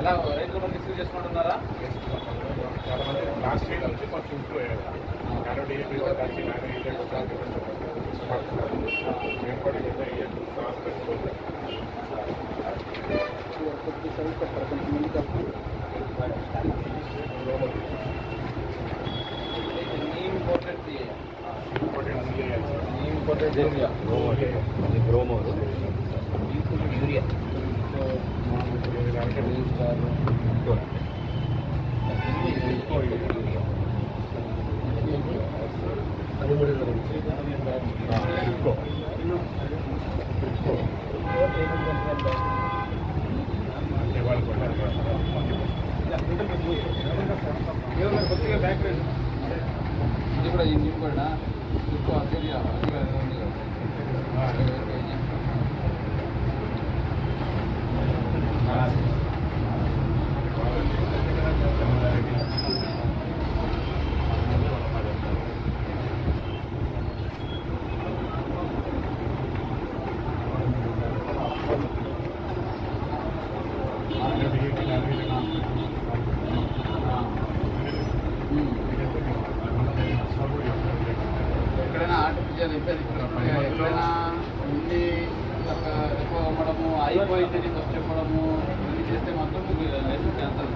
ఎలా? రైతులు మరి రిసీవ్ చేసుకుంటున్నారా? లాస్ట్ వీక్ నుంచి కొంచెం ఇంప్రూవ్ అయ్యారు. నానో డిఏపీ కలిసి నానో మేము కూడా క్రాస్ పెట్టుకోవాలి. నీమ్ ఇంపార్టెంట్ ఇంపార్టెంట్ ఇయ్యాలి. ఏరియా గ్రోమోర్ యూరియా ఇది కూడా ఈ నీమ్ కూడా ఎక్కువ ఏరియా Amen. నీకు వచ్చి చెప్పడము చేస్తే మాత్రం లైసెన్స్ క్యాన్సల్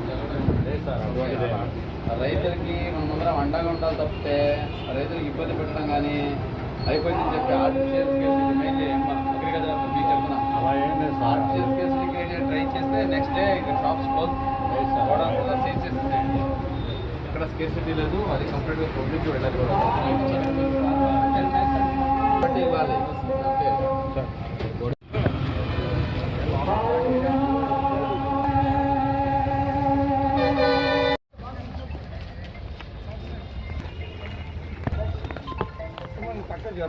రైతులకి మన ముందర వండగా ఉండాలి తప్పితే రైతులకు ఇబ్బంది పెట్టడం కానీ అయిపోయిందని చెప్పి ఆర్టిఫిషియల్ స్కేల్స్ మెయిన్ అగ్రికల్చర్ మీకు చెప్తున్నా ట్రై చేస్తే నెక్స్ట్ డే ఇక్కడ షాప్స్ క్లోజ్ సీజ్ చేసేసేయండి ఇక్కడ స్కేసిటీ లేదు. అది కంప్లీట్గా పబ్లిక్ వెళ్ళాలి కూడా. ఇవ్వాలి ఓకే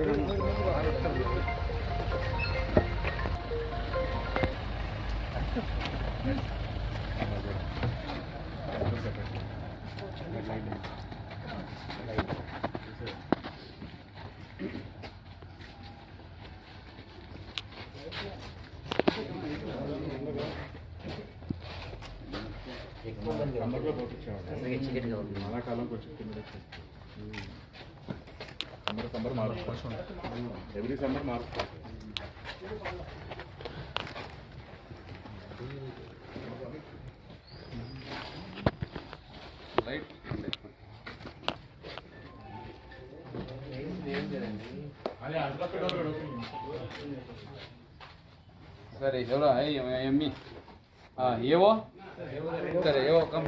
సమ్మర్లో పంపించామండి వానాకాలం కొంచెం కింద సమ్మర్ సమ్మర్ మారుస్తాం ఎవ్రీ సమ్మర్ మారుస్తాం రైట్ సరే ఎవరో ఎమ్మి ఏవో? సరే ఏవో కంపెనీ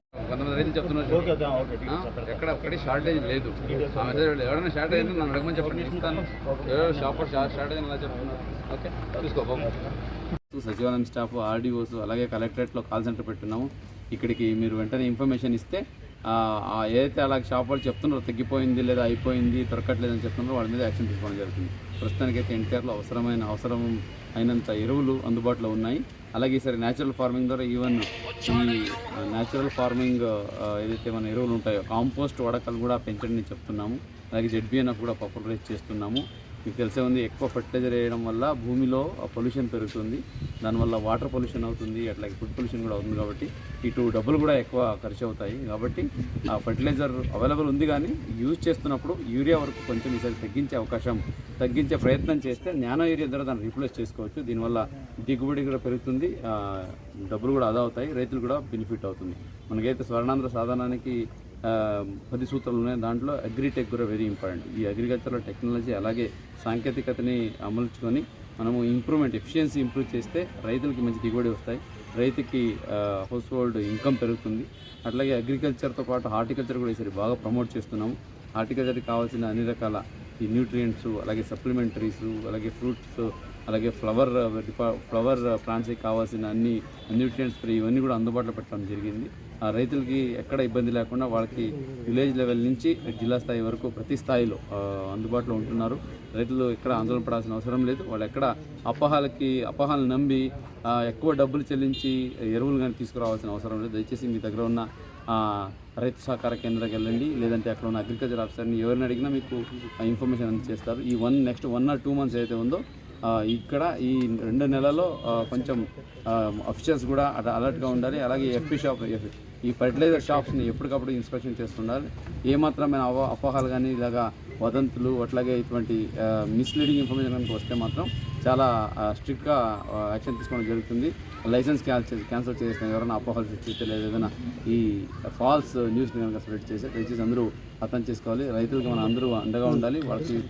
కొంతమంది రైతులు చెప్తున్నారు చూడు. ఆ, ఎక్కడ ఒక్కటి షార్టేజ్ లేదు. ఆ మెసేజ్ లేదు. ఎవరైనా షార్టేజ్ అయితే నన్ను అడగమని చెప్పండి. ఇస్తాను. ఎవరో షాప్ షార్టేజ్ ఎలా చెప్తున్నారు. ఓకే. సచివాలయం స్టాఫ్ ఆర్డీఓస్ అలాగే కలెక్టరేట్లో కాల్ సెంటర్ పెట్టున్నాము. ఇక్కడికి మీరు వెంటనే ఇన్ఫర్మేషన్ ఇస్తే ఏదైతే అలా షాప్ వాళ్ళు చెప్తున్నారో తగ్గిపోయింది లేదా అయిపోయింది దొరకట్లేదు అని చెప్తున్నారో వాళ్ళ మీద యాక్షన్ తీసుకోవడం జరుగుతుంది. ప్రస్తుతానికైతే ఎన్టీఆర్లో అవసరమైన అవసరం అయినంత ఎరువులు అందుబాటులో ఉన్నాయి. అలాగే ఈసారి న్యాచురల్ ఫార్మింగ్ ద్వారా ఈవెన్ ఈ న్యాచురల్ ఫార్మింగ్ ఏదైతే మన ఎరువులు ఉంటాయో కాంపోస్ట్ వాడకాలు కూడా పెంచడం చెప్తున్నాము. అలాగే జెడ్బిఎన్ఎఫ్ కూడా పాపులరైజ్ చేస్తున్నాము. మీకు తెలిసే ఉంది ఎక్కువ ఫర్టిలైజర్ వేయడం వల్ల భూమిలో పొల్యూషన్ పెరుగుతుంది. దానివల్ల వాటర్ పొల్యూషన్ అవుతుంది అట్లాగే ఫుడ్ పొల్యూషన్ కూడా అవుతుంది కాబట్టి ఇటు డబ్బులు కూడా ఎక్కువ ఖర్చు అవుతాయి. కాబట్టి ఆ ఫర్టిలైజర్ అవైలబుల్ ఉంది కానీ యూజ్ చేస్తున్నప్పుడు యూరియా వరకు కొంచెం ఈసారి తగ్గించే అవకాశం తగ్గించే ప్రయత్నం చేస్తే నానో యూరియా ద్వారా దాన్ని రీప్లేస్ చేసుకోవచ్చు. దీనివల్ల దిగుబడి కూడా పెరుగుతుంది డబ్బులు కూడా ఆదా అవుతాయి రైతులు కూడా బెనిఫిట్ అవుతుంది. మనకైతే స్వర్ణాంధ్ర సాధనానికి పది సూత్రాలు ఉన్నాయి. దాంట్లో అగ్రిటెక్ కూడా వెరీ ఇంపార్టెంట్ ఈ అగ్రికల్చర్లో టెక్నాలజీ అలాగే సాంకేతికతని అమలుచుకొని మనము ఇంప్రూవ్మెంట్ ఎఫిషియన్సీ ఇంప్రూవ్ చేస్తే రైతులకి మంచి దిగుబడి వస్తాయి. రైతుకి హౌస్ హోల్డ్ ఇన్కమ్ పెరుగుతుంది. అట్లాగే అగ్రికల్చర్తో పాటు హార్టికల్చర్ కూడా ఈసారి బాగా ప్రమోట్ చేస్తున్నాము. హార్టికల్చర్కి కావాల్సిన అన్ని రకాల ఈ న్యూట్రియంట్స్ అలాగే సప్లిమెంటరీస్ అలాగే ఫ్రూట్స్ అలాగే ఫ్లవర్ ఫ్లవర్ ప్లాంట్స్కి కావాల్సిన అన్ని న్యూట్రియంట్స్ ఇవన్నీ కూడా అందుబాటులో పెట్టడం జరిగింది. ఆ రైతులకి ఎక్కడ ఇబ్బంది లేకుండా వాళ్ళకి విలేజ్ లెవెల్ నుంచి జిల్లా స్థాయి వరకు ప్రతి స్థాయిలో అందుబాటులో ఉంటున్నారు. రైతులు ఎక్కడ ఆందోళన పడాల్సిన అవసరం లేదు. వాళ్ళు ఎక్కడ అపహాలకి అపహాలు నమ్మి ఎక్కువ డబ్బులు చెల్లించి ఎరువులు కానీ తీసుకురావాల్సిన అవసరం లేదు. దయచేసి మీ దగ్గర ఉన్న రైతు సహకార కేంద్రానికి వెళ్ళండి. లేదంటే అక్కడ ఉన్న అగ్రికల్చర్ ఆఫీసర్ని ఎవరిని అడిగినా మీకు ఇన్ఫర్మేషన్ అందజేస్తారు ఈ one next one or two months ఏదైతే ఉందో ఇక్కడ ఈ రెండు నెలల్లో కొంచెం అఫీషియల్స్ కూడా అట- అలర్ట్గా ఉండాలి. అలాగే ఎఫ్పి షాప్ ఈ ఫర్టిలైజర్ షాప్స్ని ఎప్పటికప్పుడు ఇన్స్పెక్షన్ చేస్తుండాలి. ఏమాత్రమైన అవ అపోహాలు కానీ ఇలాగా వదంతులు అట్లాగే ఇటువంటి మిస్లీడింగ్ ఇన్ఫర్మేషన్ కనుక వస్తే మాత్రం చాలా స్ట్రిక్ట్గా యాక్షన్ తీసుకోవడం జరుగుతుంది. లైసెన్స్ క్యాన్సిల్ క్యాన్సిల్ చేసిన ఎవరైనా అపోహలు సృష్టిస్తే లేదా ఏదైనా ఈ ఫాల్స్ న్యూస్ని కనుక స్ప్రెడ్ చేస్తే దయచేసి అందరూ అర్థం చేసుకోవాలి. రైతులకు మనం అందరూ అండగా ఉండాలి. వాళ్ళకి